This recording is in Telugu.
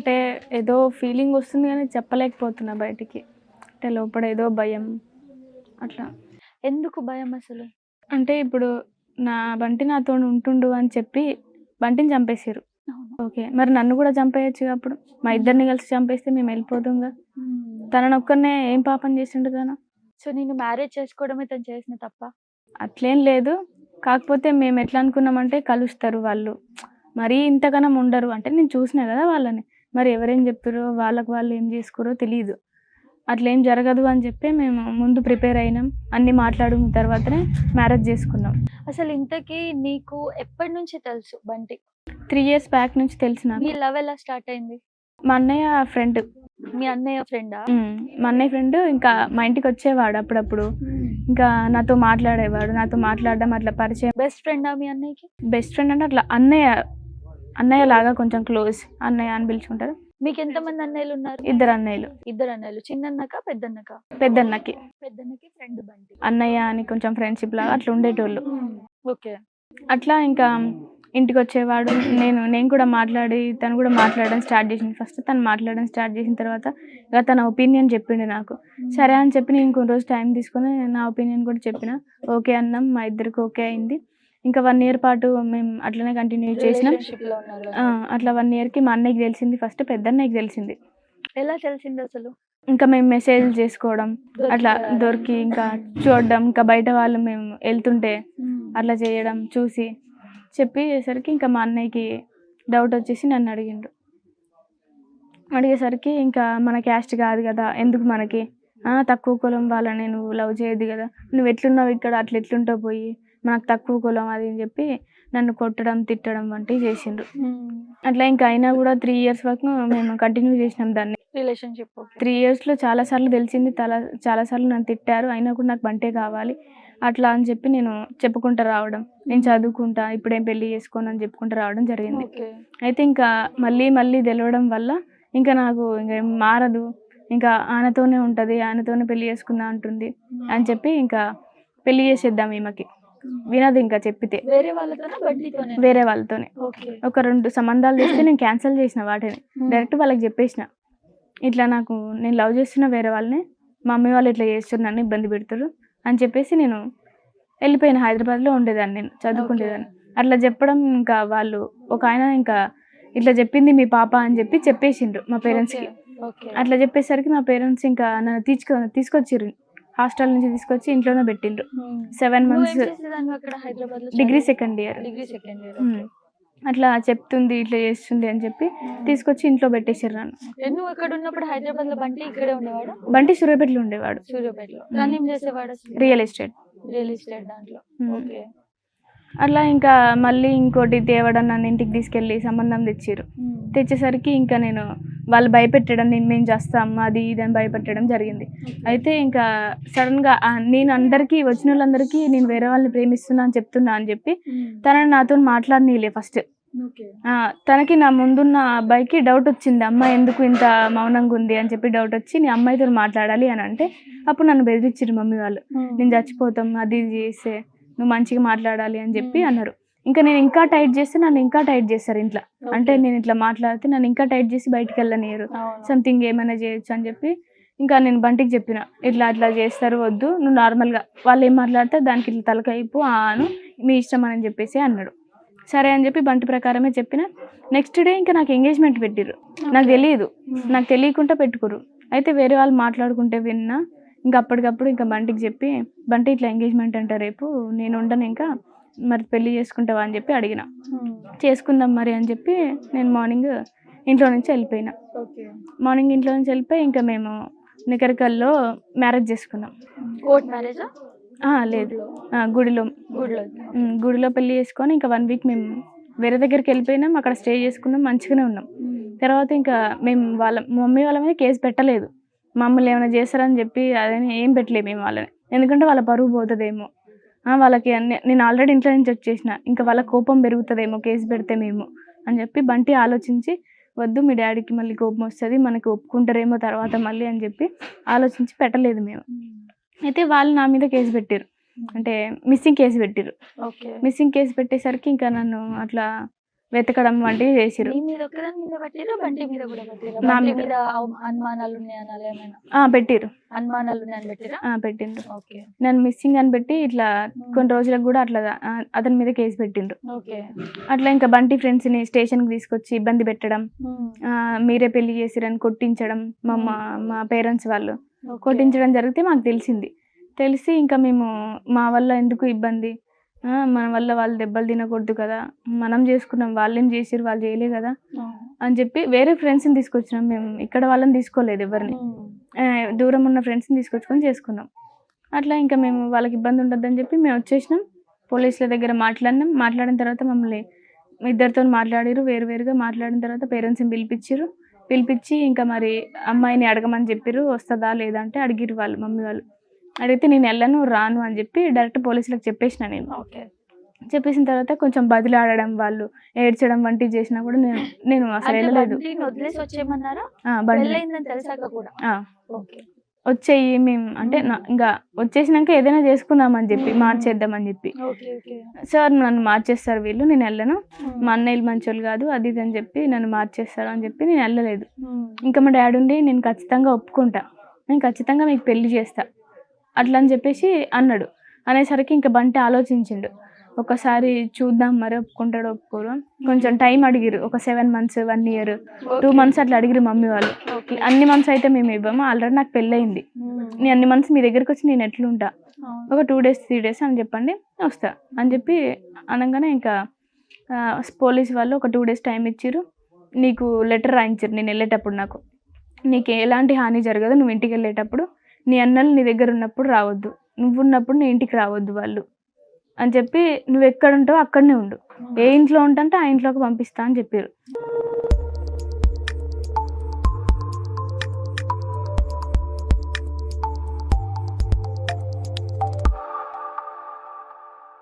అంటే ఏదో ఫీలింగ్ వస్తుంది కానీ చెప్పలేకపోతున్నా బయటికి. అంటే లోపల ఏదో భయం అట్లా. ఎందుకు భయం అసలు? అంటే ఇప్పుడు నా బంటి నాతో ఉంటుండు అని చెప్పి బంటిని చంపేసారు ఓకే మరి నన్ను కూడా చంపేయచ్చు అప్పుడు? మా ఇద్దరిని కలిసి చంపేస్తే మేము వెళ్ళిపోతుంగా తనను ఒక్కనే ఏం పాపం చేసిండు తను? సో నేను మ్యారేజ్ చేసుకోవడమే తను చేసిన తప్ప? అట్లేం లేదు. కాకపోతే మేము ఎట్లా అనుకున్నామంటే కలుస్తారు వాళ్ళు. మరీ ఇంతగానం ఉండరు. అంటే నేను చూసినా కదా వాళ్ళని. మరి ఎవరేం చెప్పారో వాళ్ళకి వాళ్ళు ఏం చేసుకోరో తెలియదు అట్లా ఏం జరగదు అని చెప్పి మేము ముందు ప్రిపేర్ అయినాం. అన్నీ మాట్లాడిన తర్వాతనే మ్యారేజ్ చేసుకున్నాం. అసలు ఇంతకీ నీకు ఎప్పటి నుంచి తెలుసు బంటి? త్రీ ఇయర్స్ బ్యాక్ నుంచి తెలిసిన మీ లవ్ ఎలా స్టార్ట్ అయింది? మా అన్నయ్య ఫ్రెండ్. మీ అన్నయ్య ఫ్రెండా? మా అన్నయ్య ఫ్రెండ్ ఇంకా మా ఇంటికి వచ్చేవాడు అప్పుడప్పుడు. ఇంకా నాతో మాట్లాడేవాడు. నాతో మాట్లాడడం అట్లా పరిచయం. బెస్ట్ ఫ్రెండా మీ అన్నయ్యకి? బెస్ట్ ఫ్రెండ్ అంటే అట్లా అన్నయ్య అన్నయ్య లాగా కొంచెం క్లోజ్ అన్నయ్య అని పిలుచుకుంటారు. మీకు ఎంతమంది అన్నయ్యలు ఉన్నారు? ఇద్దరు అన్నయ్యలు. ఇద్దరు అన్నయ్యలు. చిన్నన్నక పెద్దన్నక? పెద్దన్నకి. పెద్దన్నకి ఫ్రెండ్ బంటి. అన్నయ్య అని కొంచెం ఫ్రెండ్షిప్ లాగా అట్లా ఉండేటోళ్ళు. ఓకే. అట్లా ఇంకా ఇంటికి వచ్చేవాడు నేను నేను కూడా మాట్లాడి తను కూడా మాట్లాడడం స్టార్ట్ చేసింది. ఫస్ట్ తను మాట్లాడడం స్టార్ట్ చేసిన తర్వాత ఇక తన ఒపీనియన్ చెప్పిండు నాకు. సరే అని చెప్పి నేను కొన్ని రోజు టైం తీసుకొని నా ఒపీనియన్ కూడా చెప్పిన. ఓకే అన్నాం మా ఇద్దరికి ఓకే అయింది. ఇంకా వన్ ఇయర్ పాటు మేము అట్లనే కంటిన్యూ చేసినాం. అట్లా వన్ ఇయర్కి మా అన్నయ్యకి తెలిసింది ఫస్ట్ పెద్ద అన్నయ్యకి తెలిసింది. ఎలా తెలిసింది అసలు? ఇంకా మేము మెసేజ్ చేసుకోవడం అట్లా దొరికి ఇంకా చూడడం ఇంకా బయట వాళ్ళు మేము వెళ్తుంటే అట్లా చేయడం చూసి చెప్పేసరికి ఇంకా మా అన్నయ్యకి డౌట్ వచ్చేసి నన్ను అడిగిండు అడిగేసరికి ఇంకా మన క్యాస్ట్ కాదు కదా ఎందుకు మనకి? తక్కువ కులం వాళ్ళని నువ్వు లవ్ చేయదు కదా. నువ్వు ఎట్లున్నావు ఇక్కడ అట్లా ఎట్లుంటావు పోయి? మనకు తక్కువ కులం అది అని చెప్పి నన్ను కొట్టడం తిట్టడం వంటివి చేసిండ్రు. అట్లా ఇంకా అయినా కూడా త్రీ ఇయర్స్ వరకు మేము కంటిన్యూ చేసినాం దాన్ని. రిలేషన్షిప్ త్రీ ఇయర్స్లో చాలాసార్లు తెలిసింది చాలా చాలాసార్లు నన్ను తిట్టారు అయినా కూడా నాకు బంటే కావాలి. అట్లా అని చెప్పి నేను చెప్పుకుంటూ రావడం. నేను చదువుకుంటా ఇప్పుడేం పెళ్ళి చేసుకోను అని చెప్పుకుంటూ రావడం జరిగింది. అయితే ఇంకా మళ్ళీ మళ్ళీ తెలవడం వల్ల ఇంకా నాకు ఇంకా మారదు. ఇంకా ఆయనతోనే ఉంటుంది ఆయనతోనే పెళ్ళి చేసుకుందా అంటుంది. అని చెప్పి ఇంకా పెళ్ళి చేసేద్దాం ఈమెకి. వినదు ఇంకా చెప్పితే. వేరే వాళ్ళతోనా వేరే ఒక రెండు సంబంధాలు చేస్తే నేను క్యాన్సిల్ చేసిన వాటిని. డైరెక్ట్ వాళ్ళకి చెప్పేసిన. ఇట్లా నాకు నేను లవ్ చేస్తున్న వేరే వాళ్ళని మా మమ్మీ వాళ్ళు ఇట్లా చేస్తున్నాను ఇబ్బంది పెడతారు అని చెప్పేసి నేను వెళ్ళిపోయిన హైదరాబాద్లో ఉండేదాన్ని నేను చదువుకునేదాన్ని అట్లా చెప్పడం ఇంకా వాళ్ళు ఒక ఆయన ఇంకా ఇట్లా చెప్పింది మీ పాప అని చెప్పి చెప్పేసిండ్రు మా పేరెంట్స్కి. అట్లా చెప్పేసరికి మా పేరెంట్స్ ఇంకా నన్ను తీసుకొ తీసుకొచ్చిర్రు. హాస్టల్ నుంచి తీసుకొచ్చి ఇంట్లోనే పెట్టిండ్రు. Seven months degree second year degree second year అట్లా చెప్తుంది ఇట్లా చేస్తుంది అని చెప్పి తీసుకొచ్చి ఇంట్లో పెట్టేసారు నన్ను. నువ్వు అక్కడ ఉన్నప్పుడు హైదరాబాద్లో బంటి ఇక్కడే ఉండేవాడు? బంటి సూర్యాపేటలో ఉండేవాడు. సూర్యాపేటలో. రియల్ ఎస్టేట్ రియల్ ఎస్టేట్ దాంట్లో. Hmm. ఓకే అట్లా ఇంకా మళ్ళీ ఇంకోటి తేవడం నన్ను ఇంటికి తీసుకెళ్ళి సంబంధం తెచ్చిర్రు. తెచ్చేసరికి ఇంకా నేను వాళ్ళు భయపెట్టడం నేను మేము చేస్తాం అది ఇది అని భయపెట్టడం జరిగింది. అయితే ఇంకా సడన్గా నేను అందరికీ వచ్చిన వాళ్ళందరికీ నేను వేరే వాళ్ళని ప్రేమిస్తున్నా అని చెప్తున్నా అని చెప్పి తనని నాతో మాట్లాడనీలే ఫస్ట్. తనకి నా ముందున్న అబ్బాయికి డౌట్ వచ్చింది అమ్మాయి ఎందుకు ఇంత మౌనంగా ఉంది? అని చెప్పి డౌట్ వచ్చి నీ అమ్మాయితో మాట్లాడాలి అని అంటే అప్పుడు నన్ను బెదిరించారు మమ్మీ వాళ్ళు. నేను చచ్చిపోతాం అది చేస్తే నువ్వు మంచిగా మాట్లాడాలి అని చెప్పి. అన్నారు. ఇంకా నేను ఇంకా టైట్ చేస్తే నన్ను ఇంకా టైట్ చేస్తారు ఇంట్లో. అంటే నేను ఇట్లా మాట్లాడితే నన్ను ఇంకా టైట్ చేసి బయటికి వెళ్ళనియరు సంథింగ్ ఏమైనా చేయొచ్చు అని చెప్పి ఇంకా నేను బంటికి చెప్పిన ఇట్లా అట్లా చేస్తారు వద్దు నువ్వు నార్మల్గా వాళ్ళు ఏం మాట్లాడితే దానికి ఇట్లా తలకైపు ఆను మీ ఇష్టం అని చెప్పేసి అన్నాడు. సరే అని చెప్పి బంటి ప్రకారమే చెప్పిన. నెక్స్ట్ డే ఇంకా నాకు ఎంగేజ్మెంట్ పెట్టిర్రు. నాకు తెలియదు. నాకు తెలియకుండా పెట్టుకోరు అయితే వేరే వాళ్ళు మాట్లాడుకుంటే విన్నా ఇంకా అప్పటికప్పుడు ఇంకా బంటికి చెప్పి బంటి ఇట్లా ఎంగేజ్మెంట్ అంట రేపు నేను ఉండను ఇంకా మరి పెళ్ళి చేసుకుంటావా? అని చెప్పి అడిగిన. చేసుకుందాం మరి అని చెప్పి నేను మార్నింగ్ ఇంట్లో నుంచి వెళ్ళిపోయినా. మార్నింగ్ ఇంట్లో నుంచి వెళ్ళిపోయి ఇంకా మేము నికరికల్లో మ్యారేజ్ చేసుకున్నాం. కోర్ట్ మ్యారేజా లేదు. గుడిలో. గుడిలో. గుడిలో. పెళ్ళి చేసుకొని ఇంకా వన్ వీక్ మేము వేరే దగ్గరికి వెళ్ళిపోయినాం. అక్కడ స్టే చేసుకున్నాం. మంచిగానే ఉన్నాం. తర్వాత ఇంకా మేము వాళ్ళ మమ్మీ వాళ్ళ మీద కేసు పెట్టలేదు. మమ్మల్ని ఏమైనా చేస్తారని చెప్పి అదని ఏం పెట్టలేదు మేము వాళ్ళని. ఎందుకంటే వాళ్ళ పరువు పోతుందేమో. వాళ్ళకి అన్ని నేను ఆల్రెడీ ఇంట్లో నుంచి వచ్చేసిన ఇంకా వాళ్ళ కోపం పెరుగుతుందేమో కేసు పెడితే మేము అని చెప్పి బంటి ఆలోచించి వద్దు మీ డాడీకి మళ్ళీ కోపం వస్తుంది మనకి ఒప్పుకుంటారేమో తర్వాత మళ్ళీ అని చెప్పి ఆలోచించి పెట్టలేదు మేము. అయితే వాళ్ళు నా మీద కేసు పెట్టారు అంటే మిస్సింగ్ కేసు పెట్టారు ఓకే. మిస్సింగ్ కేసు పెట్టేసరికి ఇంకా నన్ను అట్లా వెతకడం వంటివి చేసిరు నీ పట్టిరా నా పెట్టిండ్రు. ఓకే. నన్ను మిస్సింగ్ అని పెట్టి ఇట్లా కొన్ని రోజులకు కూడా అట్లా అతని మీద కేసు పెట్టిండ్రు. అట్లా ఇంకా బంటి ఫ్రెండ్స్ని స్టేషన్కి తీసుకొచ్చి ఇబ్బంది పెట్టడం మీరే పెళ్ళి చేసిరని కొట్టించడం మా మా మా పేరెంట్స్ వాళ్ళు. కొట్టించడం జరిగితే మాకు తెలిసింది. తెలిసి ఇంకా మేము మా వల్ల ఎందుకు ఇబ్బంది? ఆ, మన వల్ల వాళ్ళు దెబ్బలు తినకూడదు కదా. మనం చేసుకున్నాం వాళ్ళేం చేసిరు వాళ్ళు చేయలే కదా. అని చెప్పి వేరే ఫ్రెండ్స్ని తీసుకొచ్చినాం మేము. ఇక్కడ వాళ్ళని తీసుకోలేదు ఎవరిని. ఆ, దూరం ఉన్న ఫ్రెండ్స్ని తీసుకొచ్చుకొని చేసుకున్నాం. అట్లా ఇంకా మేము వాళ్ళకి ఇబ్బంది ఉండొద్దని చెప్పి మేము వచ్చేసినాం. పోలీసుల దగ్గర మాట్లాడినాం. మాట్లాడిన తర్వాత మమ్మల్ని ఇద్దరితో మాట్లాడిరు వేరు వేరుగా మాట్లాడిన తర్వాత పేరెంట్స్ని పిలిపించారు పిలిపించి ఇంకా మరి అమ్మాయిని అడగమని చెప్పిర్రు వస్తుందా లేదా అంటే అడిగిరు వాళ్ళు మమ్మీ వాళ్ళు. అడిగితే నేను వెళ్ళను రాను అని చెప్పి డైరెక్ట్ పోలీసులకు చెప్పేసిన నేను. ఓకే. చెప్పేసిన తర్వాత కొంచెం బదిలాడడం వాళ్ళు ఏడ్చడం వంటివి చేసినా కూడా నేను నేను అసలు వెళ్ళలేదు. వచ్చేయి మేము అంటే ఇంకా వచ్చేసినాక ఏదైనా చెప్పి మార్చేద్దామని చెప్పి. Okay okay. సార్ నన్ను మార్చేస్తారు వీళ్ళు నేను వెళ్ళను. మా అన్నయ్యలు మంచోళ్ళు కాదు అది ఇది అని చెప్పి నన్ను మార్చేస్తారు అని చెప్పి నేను వెళ్ళలేదు. ఇంకా మా డాడీ ఉండి నేను ఖచ్చితంగా ఒప్పుకుంటా. నేను ఖచ్చితంగా మీకు పెళ్ళి చేస్తా. అట్లా అని చెప్పేసి అన్నాడు. అనేసరికి ఇంకా బంటి ఆలోచించిండు. ఒకసారి చూద్దాం మరి ఒప్పుకుంటాడు ఒప్పుకోరు కొంచెం టైం అడిగిరు ఒక seven months one year two months అట్లా అడిగిరు మమ్మీ వాళ్ళు. అన్ని మంత్స్ అయితే మేము ఇవ్వము. ఆల్రెడీ నాకు పెళ్ళయింది. నేను అన్ని మంత్స్ మీ దగ్గరికి వచ్చి నేను ఎట్లుంటా? ఒక టూ డేస్ త్రీ డేస్ అని చెప్పండి వస్తా అని చెప్పి అనగానే ఇంకా పోలీస్ వాళ్ళు ఒక టూ డేస్ టైం ఇచ్చారు నీకు లెటర్ రాయించారు నేను వెళ్ళేటప్పుడు నాకు. నీకు ఎలాంటి హాని జరగదు. నువ్వు ఇంటికి వెళ్ళేటప్పుడు నీ అన్నలు నీ దగ్గర ఉన్నప్పుడు రావద్దు. నువ్వు ఉన్నప్పుడు నీ ఇంటికి రావద్దు వాళ్ళు. అని చెప్పి నువ్వు ఎక్కడ ఉంటావో అక్కడనే ఉండు. ఏ ఇంట్లో ఉంటే ఆ ఇంట్లోకి పంపిస్తా అని చెప్పారు.